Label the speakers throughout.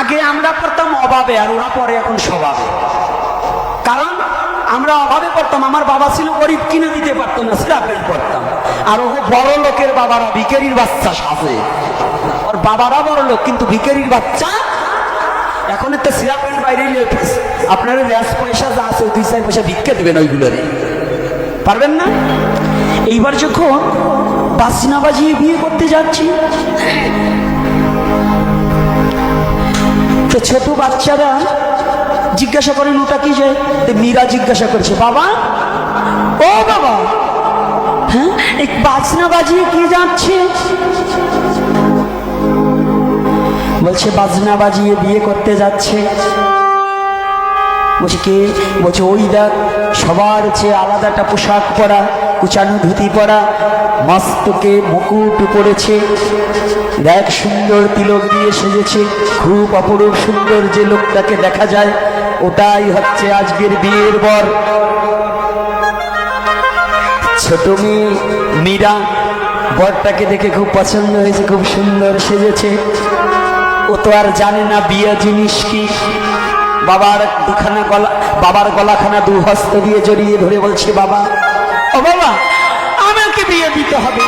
Speaker 1: আগে আমরা পড়তাম অভাবে আর ওরা পরে এখন স্বভাবে। কারণ আমরা অভাবে পড়তাম, আমার বাবা ছিল গরিব, কিনে দিতে পারতো না স্ল্যাপেল পড়তাম। আর ও বড় লোকের বাবারা ভিকেরির বাচ্চা সাজে। ওর বাবারা বড় লোক, কিন্তু ভিকেরির বাচ্চা এখন একটা সিরা প্যান্ট বাইরে আপনার র্যাস পয়সা যা আছে, দুই চার পয়সা ভিক্ষে দেবেন ওইগুলোরে পারবেন না? এইবার যখন বাসনা বাজিয়ে বিয়ে করতে যাচ্ছি তো ছোট বাচ্চারা জিজ্ঞাসা করেন ওটা কি তো মীরা জিজ্ঞাসা করছে, বাবা, ও বাবা হ্যাঁ এই বাজনা বাজিয়ে কি যাচ্ছে? বলছে, বাজনা বাজিয়ে বিয়ে করতে যাচ্ছে। বলছে, কে? বলছে, ওই দেখ, সবার চেয়ে আলাদা একটা পোশাক পরা। কুচানো ধুতি পরা মস্তকে মুকুট পরেছে এক সুন্দর তিলক দিয়ে সেজেছে, খুব অপরূপ সুন্দর যে লোকটাকে দেখা যায়, ওটাই হচ্ছে আজকের বিয়ের বর। ছোট মেয়ে মীরা, বরটাকে দেখে খুব পছন্দ হয়েছে, খুব সুন্দর সেজেছে। ও তো আর জানে না বিয়ে জিনিস কি। বাবার দুখানা গলা বাবার গলাখানা দু হস্ত দিয়ে জড়িয়ে ধরে বলছে, বাবা ও বাবা। আমাকে বিয়ে দিতে হবে।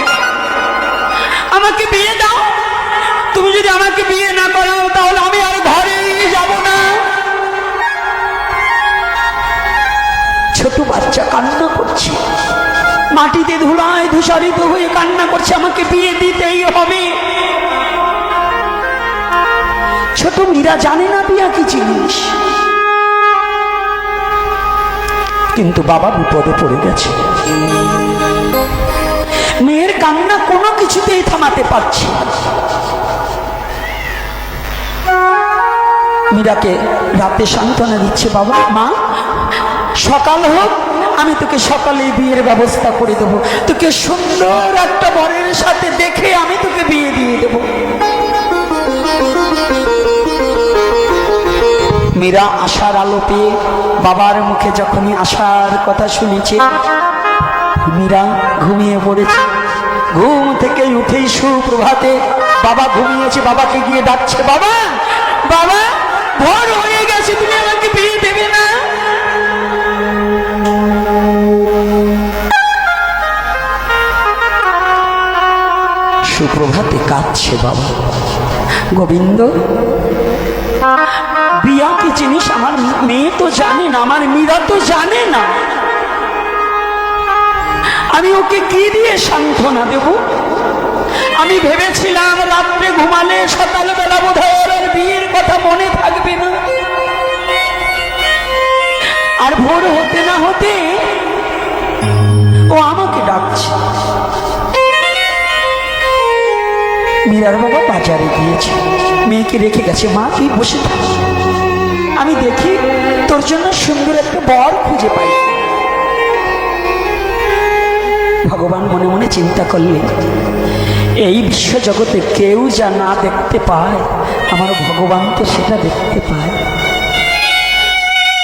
Speaker 1: আমাকে বিয়ে দাও। তুমি যদি আমাকে বিয়ে না করো, তাহলে আমি আর ঘরে যাব না। ছোট বাচ্চা কান্না করছে। মাটিতে ধুলায় ধূসারিত হয়ে কান্না করছে, আমাকে বিয়ে দিতেই হবে। ছোট মীরা জানে না বিয়া কি জিনিস। কিন্তু বাবা বিপদে পড়ে গেছে। মেয়ের কান্না কোনো কিছুতেই থামাতে পারছে মীরাকে রাতে সান্ত্বনা দিচ্ছে, বাবা, মা, সকাল হোক, আমি তোকে সকালে বিয়ের ব্যবস্থা করে দেবো। তোকে সুন্দর একটা বরের সাথে দেখে আমি তোকে বিয়ে দিয়ে দেবো। মীরা আশার আলো পেয়ে বাবার মুখে যখনই আশার কথা শুনেছে, মীরা ঘুমিয়ে পড়েছে। ঘুম থেকে উঠেই সুপ্রভাতে বাবা ঘুমিয়েছে, বাবাকে গিয়ে ডাকছে, বাবা বাবা, ভোর হয়ে গেছে, তুমি আমাকে বিয়ে দেবে না? সুপ্রভাতে কাঁদছে বাবা। গোবিন্দ বিয়া কি জিনিস? আমার মেয়ে তো জানে না, আমার মীরা তো জানে না। আমি ওকে কি দিয়ে সান্ত্বনা দেব? আমি ভেবেছিলাম রাত্রে ঘুমালে সকালবেলা বোধ হয় বিয়ের কথা মনে থাকবে না। আর ভোর হতে না হতে ও আমাকে ডাকছে। মীরার বাবা বাজারে গিয়েছে। মেয়েকে রেখে গেছে মা, তুই বসে আমি দেখি তোর জন্য সুন্দর একটা বর খুঁজে পাই। ভগবান মনে মনে চিন্তা করলে এই বিশ্ব জগতে কেউ যা না দেখতে পায়, আমার ভগবান তো সেটা দেখতে পায়।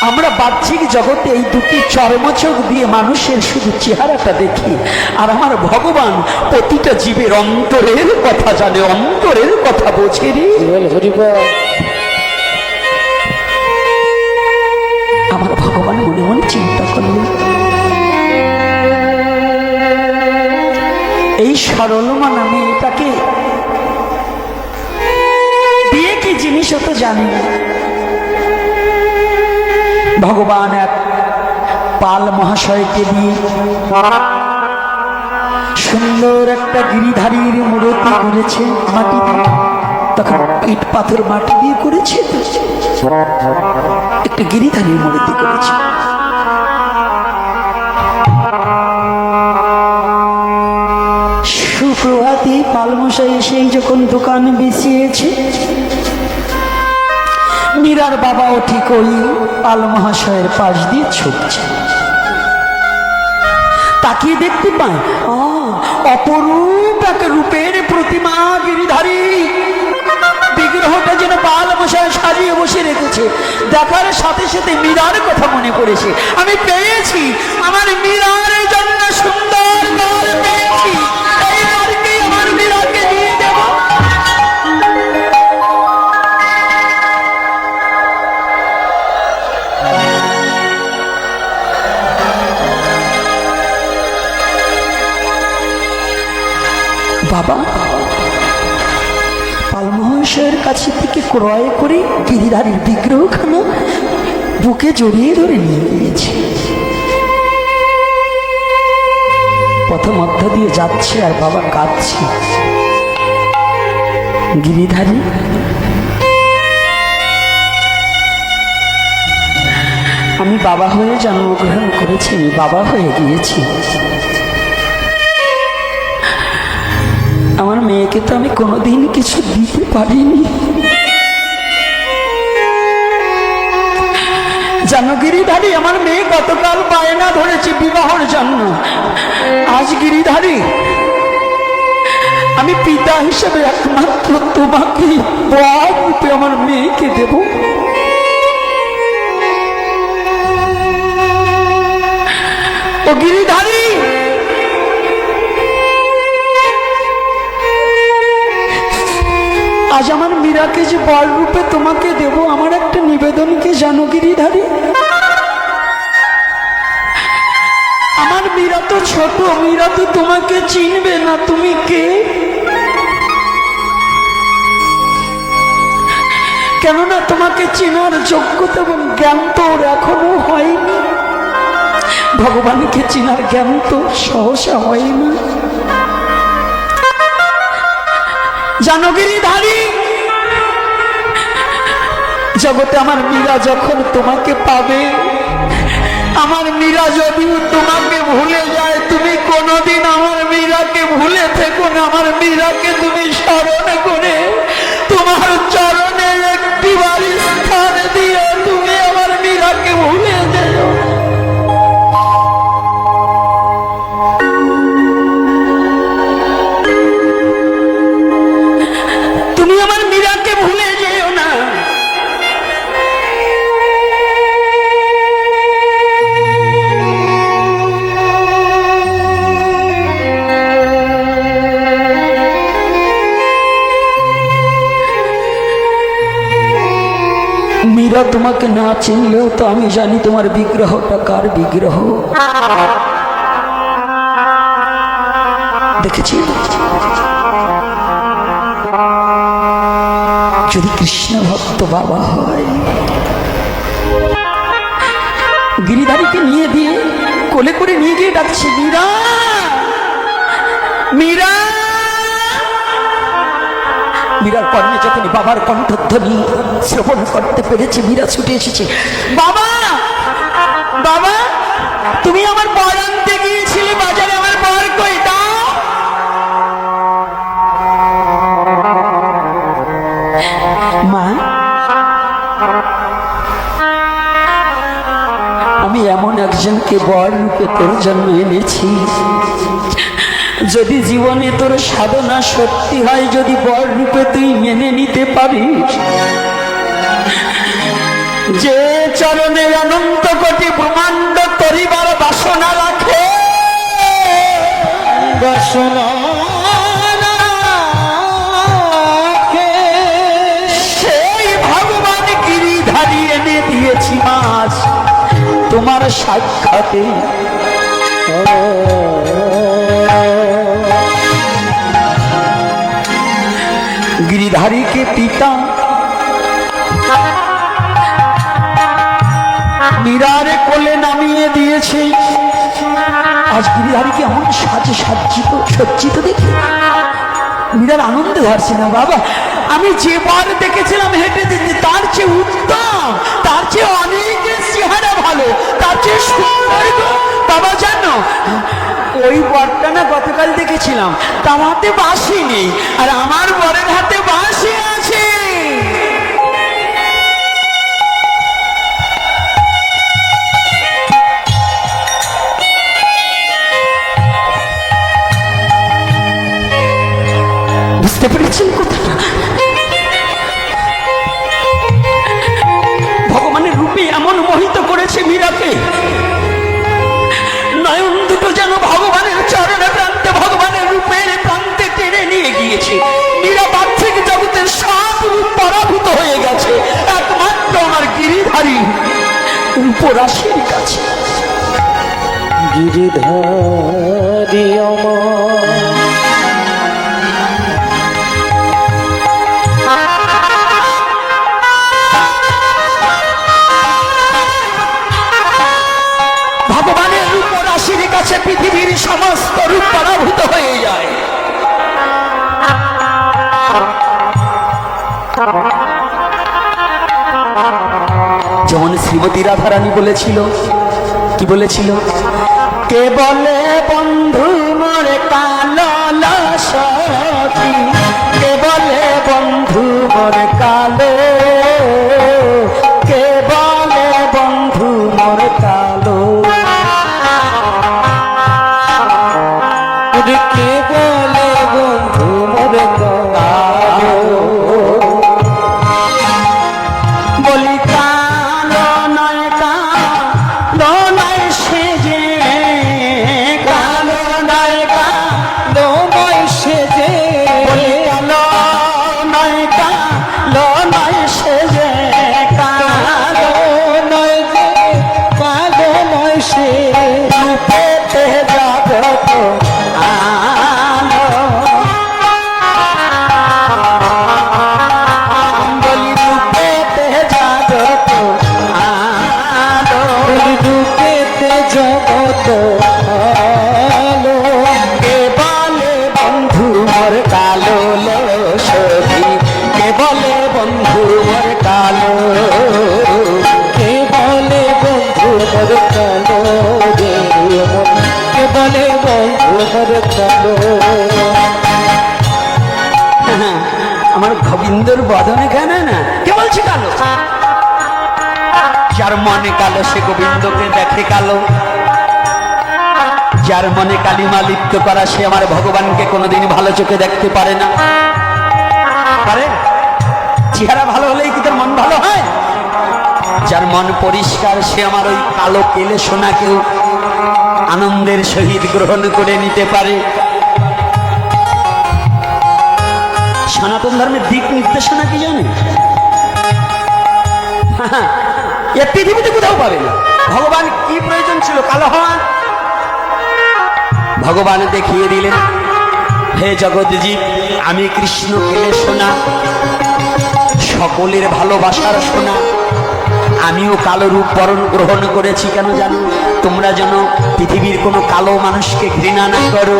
Speaker 1: আমরা বাহ্যিক জগতে এই দুটি চর্মচোখ দিয়ে মানুষের শুধু চেহারাটা দেখি। আর আমার ভগবান প্রতিটা জীবের অন্তরের কথা জানে অন্তরের কথা বোঝে রে। আমার ভগবান মনে মনে চিন্তা করলেন এই সরল মানা মেয়েটাকে বিয়ে কি জিনিস তো জানি না ভগবান এক পাল মহাশয়কে দিয়ে সুন্দর একটা গিরিধারীর মূর্তি করেছে মাটি দিয়ে। তখন ইট পাথর মাটি দিয়ে করেছে। একটা গিরিধারীর মূর্তি করেছে। সুপ্রভাতে পালমশাই এসে যখন দোকান বেসিয়েছে মীরার বাবাও ঠিক ওই পাল মহাশয়ের পাশ দিয়ে ছুটছে। তাকিয়ে দেখতে পায় অপরূপ এক রূপের প্রতিমা গিরিধারী। বিগ্রহটা যেন পাল মশাই সাজিয়ে বসে রেখেছে। দেখার সাথে সাথে মীরার কথা মনে পড়েছে। আমি পেয়েছি, আমার মীরার জন্য কাছে থেকে ক্রয় করে গিরিধারীর বিগ্রহখানা বুকে জড়িয়ে ধরে নিয়ে গিয়েছে। পথ মধ্য দিয়ে যাচ্ছে আর বাবা কাঁদছে। গিরিধারী আমি বাবা হয়ে জন্মগ্রহণ করেছি বাবা হয়ে গিয়েছি। আমার মেয়েকে তো আমি কোনোদিন কিছু দিতে পারিনি। জানো গিরিধারী আমার মেয়ে গতকাল বায়না ধরেছে বিবাহর জন্য। আজ গিরিধারী, আমি পিতা হিসেবে একমাত্র তোমাকে রূপে আমার মেয়েকে দেব। ও গিরিধারী আজ আমার মীরাকে যে বর রূপে তোমাকে দেব। আমার একটা নিবেদনকে জানো গিরিধারী? আমার মীরা তো ছোট, মীরা তো তোমাকে চিনবে না, তুমি কে? কেননা তোমাকে চেনার যোগ্যতা এবং জ্ঞান তো এখনও হয়নি। ভগবানকে চেনার জ্ঞান তো সহসা হয় জানগিরিধারী। জগতে আমার মীরা যখন তোমাকে পাবে, আমার মীরা যদিও তোমাকে ভুলে যায়, তুমি কোনোদিন আমার মীরাকে ভুলে থেকো না, আমার মীরাকে তুমি স্মরণ করে। মীরা তোমাকে না চিনলেও তো আমি জানি তোমার বিগ্রহটা কার বিগ্রহ। দেখেছি? যদি কৃষ্ণ ভক্ত বাবা হয়, গিরিধারীকে নিয়ে দিয়ে কোলে করে নিয়ে গিয়ে ডাকছে, মীরা! মীরা! মীরার যখন বাবার কণ্ঠধ্বনি শ্রবণ করতে পেরেছে, মীরা ছুটে এসেছে। বাবা! বাবা! তুমি আমার আনতে গিয়েছিলে, বাজারে আমার কই? মা! আমি এমন একজনকে বর রূপে তোর জন্য এনেছি। যদি জীবনে তোর সাধনা সত্যি হয় যদি বর রূপে তুই মেনে নিতে পারিস যে চরণে অনন্ত কোটি ব্রহ্মাণ্ড তরিবার বাসনা রাখে। বাসনা দিয়েছি মাছ তোমার সাক্ষাতে। গিরিধারীকে পিতা। মীরারে কোলে নামিয়ে দিয়েছে। আজ গিরিধারীকে এমন সাজে সাজ্জিত, সজ্জিত দেখি মীরার আনন্দে ধরছে না বাবা। আমি যে বার দেখেছিলাম হেঁটে দিতে তার চেয়ে উত্তম, তার চেয়ে অনেক চেহারা ভালো, তার চেয়ে সুন্দর। বাবা, জানো, ওই বরটা না গতকাল দেখেছিলাম তার হাতে বাঁশি নেই, আর আমার বরের হাতে বাঁশি দিয়েছি মীরা বাহ্যিক জগতে সাত রূপ পরাভূত হয়ে গেছে। একমাত্র আমার গিরিধারী উপরাশির কাছে।
Speaker 2: গিরিধারী আমার।
Speaker 1: ভগবানের রূপ কাছে পৃথিবীর সমস্ত রূপ পরাভূত হয়ে যায়। শ্রীমতী রাধারানী বলেছিল। কি বলেছিল? কে বলে বন্ধু মরে কালো গোবিন্দর বদনে কেন না? কে বলছে কালো? যার মনে কালো সে গোবিন্দকে দেখে কালো। যার মনে কালিমা লিপ্ত করা সে আমার ভগবানকে কোনোদিন ভালো চোখে দেখতে পারে না। পারে? চেহারা ভালো হলেই কি তোর মন ভালো হয়? যার মন পরিষ্কার সে আমার ওই কালো কেলে সোনাকেও আনন্দের সহিত গ্রহণ করে নিতে পারে। সনাতন ধর্মের দিক নির্দেশনা কি জানে? এ পৃথিবীতে কোথাও পাবে না। ভগবান কি প্রয়োজন ছিল কালো হওয়ার ভগবান দেখিয়ে দিলেন, হে জগৎজীব আমি কৃষ্ণ কেলে শোনা, সকলের ভালোবাসার শোনা। আমিও কালো রূপ বরণ গ্রহণ করেছি কেন জানো? তোমরা যেন পৃথিবীর কোনো কালো মানুষকে ঘৃণা না করো।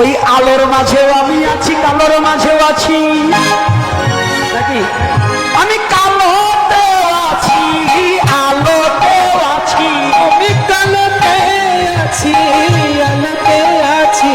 Speaker 1: ওই আলোর মাঝেও আমি আছি, কালোর মাঝেও আছি। নাকি? আমি কালো আছি আলোতে আছি।
Speaker 2: আমি কালোতে আছি, আলোতে আছি।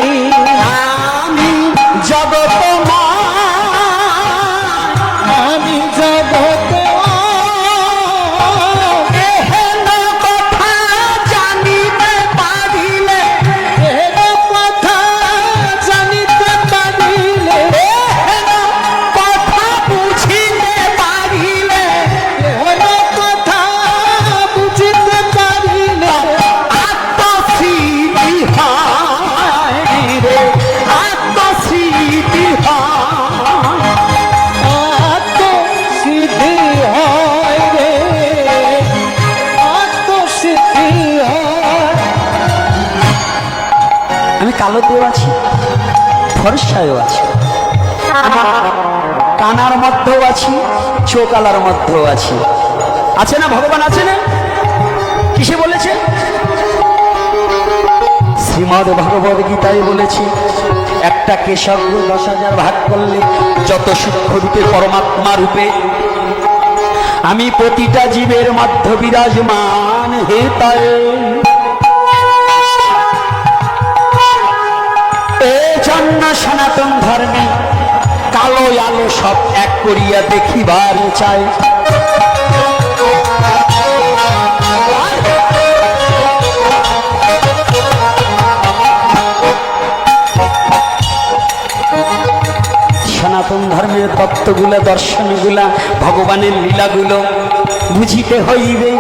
Speaker 1: আমি কালোতেও আছি, ফরসায়ও আছি। কানার মধ্যেও আছি, চোকালার মধ্যেও আছি। আছে না ভগবান, আছে না? কিসে বলেছে? শ্রীমদ ভগবদ গীতায় বলেছি, একটা কেশব দশ হাজার ভাগ করলে যত সূক্ষ্ম রূপে পরমাত্মা রূপে। আমি প্রতিটা জীবের মধ্য বিরাজমান, হে তাই জন্য সনাতন ধর্মে। কালো আলো সব এক করিয়া দেখিবার চাই। সনাতন ধর্মের তত্ত্বগুলা দর্শনগুলা, ভগবানের লীলাগুলো বুঝিতে হইবে।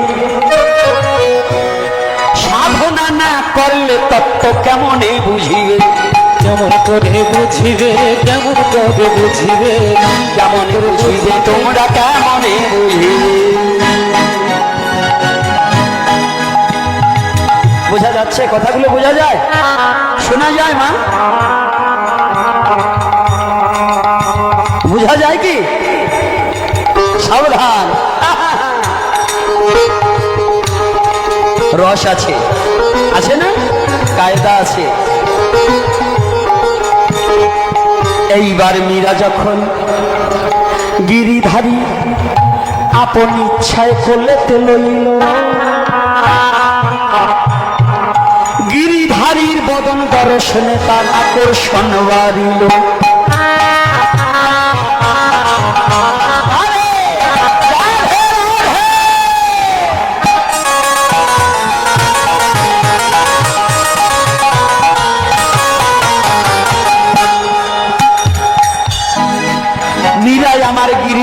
Speaker 1: সাধনা না করলে তত্ত্ব কেমনে বুঝিবে?
Speaker 2: কেমন করে বুঝিবে, কেমন করে বুঝিবে?
Speaker 1: কেমন বুঝিবে তোমরা কেমনে বোঝা যাচ্ছে? কথাগুলো বোঝা যায়? শোনা যায়, মা? বোঝা যায় কি? সাবধান। রস আছে। আছে না? কায়দা আছে। এইবার মীরা যখন গিরিধারী আপন ইচ্ছায় করলে লইল গিরিধারীর বদন দর্শনে তার আকর্ষণ বাড়িল।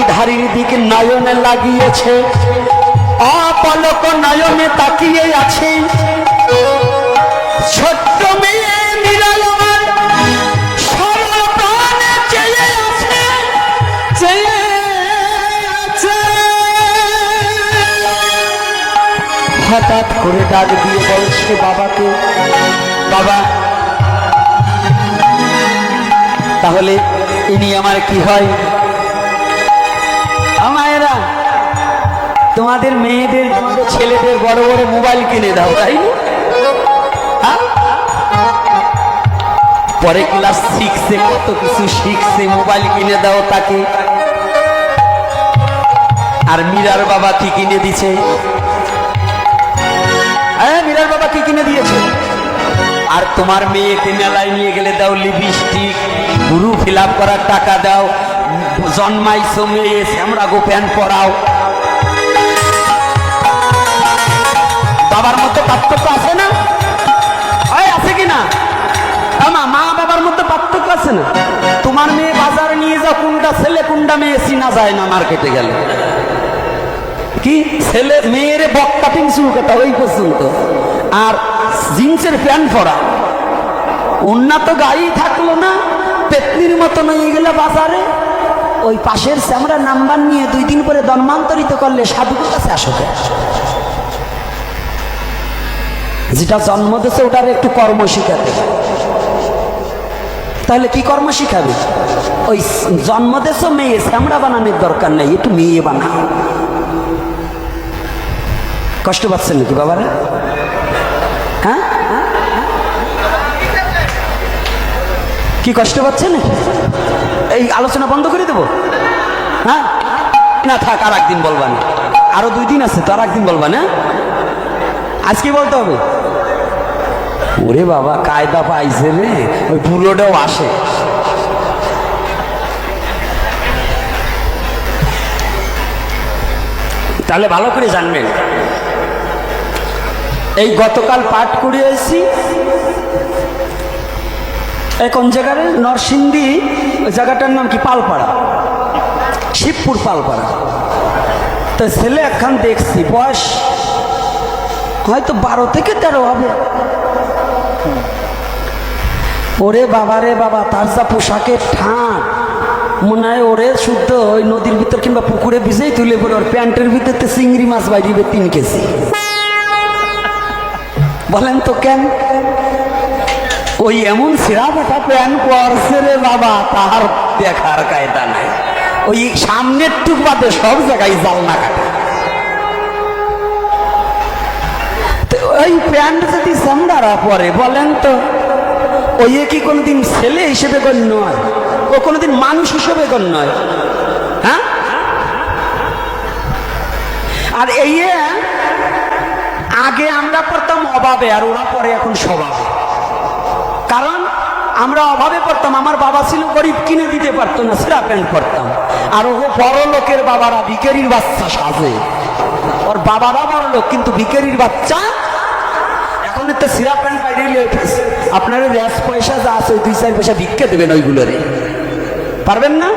Speaker 1: গিরিধারীর দিকে নয়নে লাগিয়েছে। অপলক নয়নে তাকিয়ে আছে। ছোট্ট মেয়ে হঠাৎ করে ডাক দিয়ে বলছে বাবাকে, বাবা, তাহলে ইনি আমার কি হয়? তোমাদের মেয়েদের, তোমাদের ছেলেদের বড় বড় মোবাইল কিনে দাও, তাই হ্যাঁ? পরে ক্লাস সিক্সে কত কিছু শিখছে, মোবাইল কিনে দাও তাকে। আর মীরার বাবা কি কিনে দিছে হ্যাঁ মীরার বাবা কি কিনে দিয়েছে? আর তোমার মেয়েকে মেলায় নিয়ে গেলে দাও লিপস্টিক গুরু ফিল করার টাকা দাও, জন্মাইছো মেয়ে শ্যামরা গো প্যান্ট পরাও। বাবার মধ্যে পার্থক্য আছে না? হয় আছে কি না? আমা মা বাবার মধ্যে পার্থক্য আছে না? তোমার মেয়ে বাজারে নিয়ে যাও, কোনটা ছেলে, কোনটা মেয়ে চিনা যায় না মার্কেটে গেলে। কি? ছেলে, মেয়ের বক কাটিং শুরু করতে ওই পর্যন্ত। আর জিন্সের প্যান্ট পরা। উন্নত গাড়ি থাকল না, পেতনির মতো নিয়ে গেলে বাজারে। ওই পাশের শ্যামরা নাম্বার নিয়ে দুই দিন পরে দন্মান্তরিত করলে সাধুর কাছে আসো? যেটা জন্ম দিয়েছে, ওটার একটু কর্ম শিখাতে তাহলে কি কর্ম শিখাবে? ওই জন্ম দিয়েছে, মেয়ে শ্যামরা বানানোর দরকার নেই, একটু মেয়ে বানাও কষ্ট পাচ্ছেন নাকি বাবারা? হ্যাঁ হ্যাঁ? কি কষ্ট পাচ্ছেন? এই আলোচনা বন্ধ করে দেবো? হ্যাঁ? না থাক, আর একদিন বলবা না। আরও দুই দিন আছে, তো আর একদিন বলবা না? আজকে বলতে হবে। ওরে বাবা, কায়দা পাইছে রে। ওই বুড়োটাও আসে। তাহলে ভালো করে জানবেন। এই গতকাল পাঠ করে এসেছি কোন জায়গার নরসিংদী। জায়গাটার নাম কি? পালপাড়া। শিবপুর পালপাড়া। তো ছেলে একখান দেখছি। বয়স হয়তো বারো থেকে তেরো হবে। ওরে বাবা রে বাবা, তার যা পোশাকের ঠান মনে হয় ওরে শুদ্ধ ওই নদীর ভিতর কিংবা পুকুরে ভিজেই তুলে পড়ে, ওর প্যান্টের ভিতর তো চিংড়ি মাছ বাইরিবে তিন কেজি। বলেন তো কেন? ওই এমন সিরা ফাটা প্যান্ট পরছে রে বাবা, তাহার দেখার কায়দা নাই। ওই সামনের টুক বাদে সব জায়গায় জালনা কাটে। ওই প্যান্ট যদি সামদারা পরে, বলেন তো ওই কি কোনোদিন ছেলে হিসেবে গণ্য হয়? ও কোনোদিন মানুষ হিসেবে গণ্য হয়? হ্যাঁ? আর এই আগে আমরা পড়তাম অভাবে, আর ওরা পরে এখন স্বভাবে। কারণ আমরা অভাবে পড়তাম, আমার বাবা ছিল গরিব, কিনে দিতে পারতো না, সেরা প্যান্ট পরতাম। আর ও বড় লোকের বাবারা ভিকেরির বাচ্চা সাজে। ওর বাবারা বড় লোক, কিন্তু ভিকেরির বাচ্চা এখন তো সিরা প্যান্ট বাইরে আপনার র্যাস পয়সা যা আছে দুই চার পয়সা ভিক্ষে দেবেন ওইগুলোরে। পারবেন না?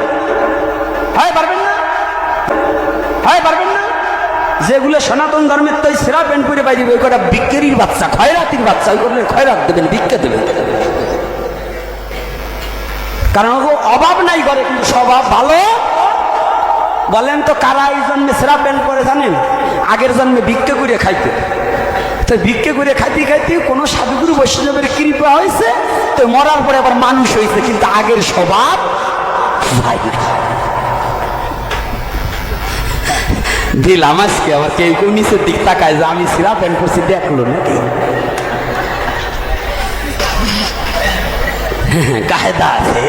Speaker 1: হয়, পারবেন না? হয়, পারবেন না? যেগুলো সনাতন ধর্মের তো সেরা প্যান্ট পরে বাইরে ওই কটা বিক্রির বাচ্চা খয়রাতির বাচ্চা ওই করলে খয়রাত দেবেন, ভিক্ষে দেবেন। কারণ অভাব নাই করে কিন্তু স্বভাব ভালো। বলেন তো, কারা এই জন্মে সেরা প্যান্ট পরে জানেন? আগের জন্মে ভিক্ষে করে খাইতে। তো ভিক্ষে করে খাইতে খাইতে কোনো সাধুগুরু বৈষ্ণবের কৃপা হয়েছে? তো মরার পরে আবার মানুষ হয়েছে, কিন্তু আগের স্বভাব আবার কেউ কেউ নিচের দিক তাকায় যে আমি করছি দেখল নাকি? কায়দা আছে।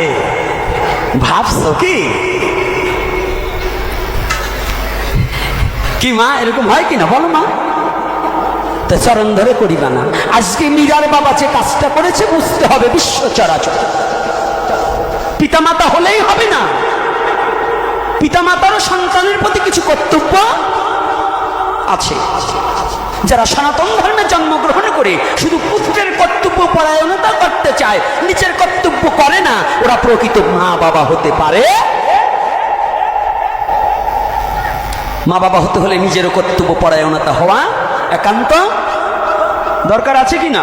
Speaker 1: ভাবছ কি? কি মা, এরকম হয় কিনা? বলো মা। চরণ ধরে করিবা না। আজকে মীরার বাবা যে কাজটা করেছে, বুঝতে হবে বিশ্ব চরাচর। পিতামাতা হলেই হবে না। পিতামাতারও সন্তানের প্রতি কিছু কর্তব্য আছে। যারা সনাতন ধর্মে জন্মগ্রহণ করে, শুধু পুত্রের কর্তব্য পরায়ণতা করতে চায়, নিজের কর্তব্য করে না, ওরা প্রকৃত মা বাবা হতে পারে। মা বাবা হতে হলে নিজেরও কর্তব্য পরায়ণতা হওয়া একান্ত দরকার আছে কি না?